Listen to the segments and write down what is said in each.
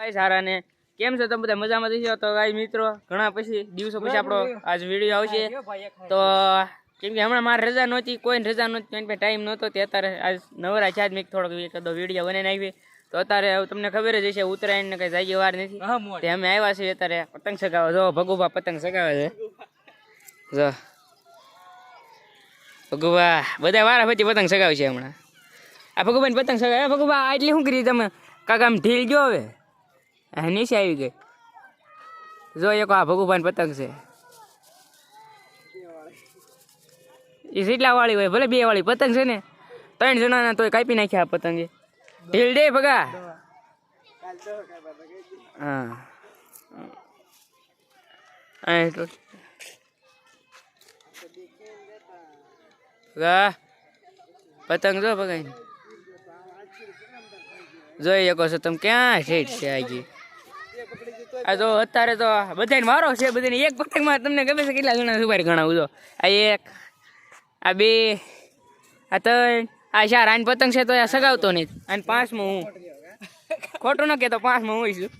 ભાઈ સારા ને કેમ છો તમે બધા? મજામાં થશો તો ભાઈ મિત્રો ઘણા પછી દિવસો પછી આપણો આજ વીડિયો આવશે. તો કેમ કે હમણાં મારે રજા નહોતી કોઈને રજા નહોતી ટાઈમ નહોતો. તે અત્યારે આજ નવરા છે આજ મેં થોડોક વીડિયો બનાવીને આવી. તો અત્યારે તમને ખબર જ હશે ઉત્તરાયણ ને કઈ જાગી વાર નથી. તે અમે આવ્યા છીએ અત્યારે પતંગ સગાવે જો ભગુભા પતંગ ચગાવે છે. જો. ભગુભા બધા વારા પછી પતંગ ચગાવે છે હમણાં. આ ભગુભાઈ પતંગ સગાવે ભગુભા આટલી શું કરી તમે? કાકા આમ ઢીલ ગયો હવે? નીચે આવી ગઈ? જો એક આ ભગુભાઈ પતંગ છે. એ સીટલા વાળી હોય, ભલે બે વાળી, પતંગ છે ને, ત્રણ જણાના તોય કાપી નાખ્યા આ પતંગે. ઢીલ દે ભગા. હા. પતંગ જો ભગાઈ જોઈ શકો છો તમે ક્યાં છે છે આજે? આ તો અત્યારે તો બધાને મારો છે બધાને એક પતંગમાં તમને ગમે છે કેટલા જણા સુપારી ગણાવું જો આ એક, આ બે, આ ત્રણ, આ ચાર, આને પતંગ છે તો આ સગાવતો નહીં. અને પાંચમાં હું. ખોટું ન કહેતો, પાંચમાં હું છું.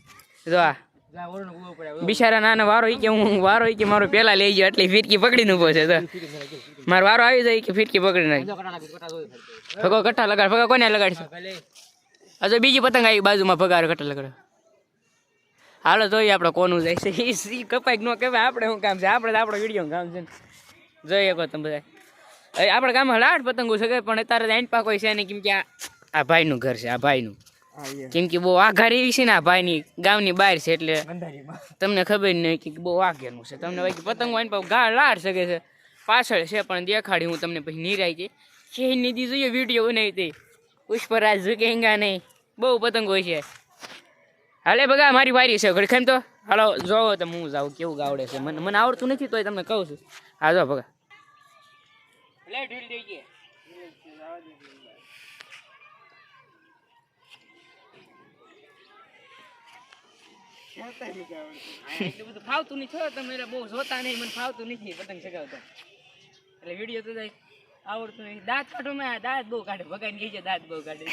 જો આ. બિચારા નાના વારો કે હું વારો કે મારો પેલા લઈ ગયો એટલે ફીટકી પકડીને ઊભો છે તો મારો વારો આવી જાય કે ફીટકી પકડી નાખી. ફગો કટ્ટા લગાડ ફગો કોને લગાડશે? હજુ બીજી પતંગ આવી બાજુમાં ફગાર કટ્ટા લગાડ. હાલો જોઈએ આપણે કોનું જાય છે. એ સી કપાઈ ન કહેવાય. આપણે શું કામ છે? આપણે તો આપણો વીડિયો કામ છે જોઈએ કહો તમે બધા. આપણા ગામમાં લાડ પતંગો છે પણ અત્યારે એન પાકો છે ને કેમ કે આ ભાઈનું ઘર છે આ ભાઈનું. કેમ કે બહુ આઘાર એવી છે ને આ ભાઈની ગામની બહાર છે એટલે તમને ખબર નહીં કે બહુ આગળનું છે. તમને ભાઈ પતંગો એન પાસે ગા લાડ શકે છે. પાછળ છે પણ દેખાડી હું તમને પછી નિરાય છે છે નિધિ જોઈએ વીડિયો બનાવી હતી પુષ્પરાજ ઝુકેંગા નહીં. બહુ પતંગો છે. હાલે બગા, મારી વારી છે, ઘડી ખામ તો. હાલો, જોવો તો હું જાઉં, કેવું ગાવડે છે. મને મને આવડતું નથી, તોય તમને કહું છું. હા, જો બગા. ફાવતું છો તમે બહુ જોતા નહીં, મને ફાવતું નથી, પતંગ ચગાવતા. એટલે વીડિયો તો આવડતું નહીં દાંત કાઢો મેં દાંત બહુ કાઢે ભગાઈ ગઈ છે દાંત બહુ કાઢે.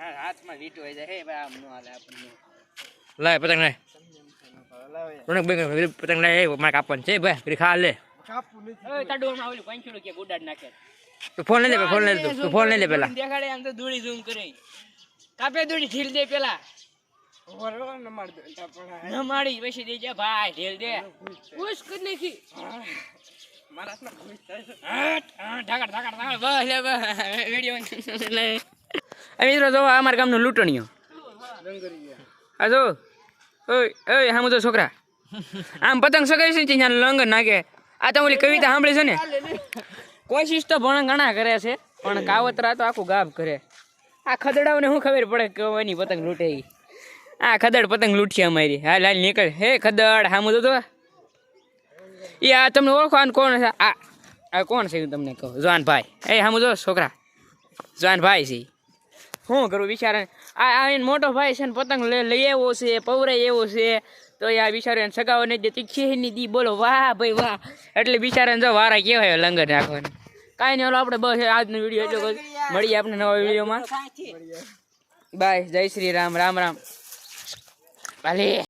હા હાથમાં વીંટો હોય જાય હે ભાઈ આમ નો હાલે આપણને. લાય પતંગ લાય. રોનક બેન પતંગ લાય મારે કાપવાનું છે ભાઈ પેલી ખા લે. ફોન લઈ લે ફોન લઈ લે તું. ફોન લઈ લે પેલા. દેખાડે આમ તો દોડી ઝૂમ કરે. કાપે દોડી ઢીલ દે પેલા. ન માડી પછી દે જા ભાઈ ઢીલ દે. ઉસ કર નાખી. મારા ઢાકડ ઢાકડ ઢાકડ બસ લે બસ વિડિયો આ મિત્રો, જો આ અમારા ગામનો લૂંટણીઓ. આ જો, ઓય ઓય, હામું તો છોકરા. આમ પતંગ સગાઈ છે ત્યાં લંગ નાખે. આ તો ઓલી કવિતા સાંભળી છે ને? કોશિશ તો ભણ ઘણા કરે છે, પણ કાવતરા તો આખું ગાબ કરે. આ ખદડાઓને શું ખબર પડે કે એની પતંગ લૂંટે આ ખદડ પતંગ લૂંટી અમારી હાલ હાલ, નીકળ. હે, ખદડ, હામું તો એ આ તમને ઓળખો આને કોણ છે? આ કોણ છે તમને કહું? જવાન ભાઈ એ હામું જો, છોકરા. જવાન ભાઈ છે. શું કરું બિચારાને આ એને મોટો ભાઈ છે ને પતંગ લઈ આવ્યો છે પવરાઈ એવો છે. તો આ બિચારો એને સગાવો નહીં દે તીખી નહીં દી બોલો વાહ ભાઈ વાહ. એટલે બિચારાને જો વારા કેવાય લંગર નાખવાની. કાંઈ નહીં આપણે બસ આજનો વીડિયો એટલો. મળીએ આપણે નવા વિડીયોમાં. બાય જય શ્રી રામ રામ રામ. ભલે.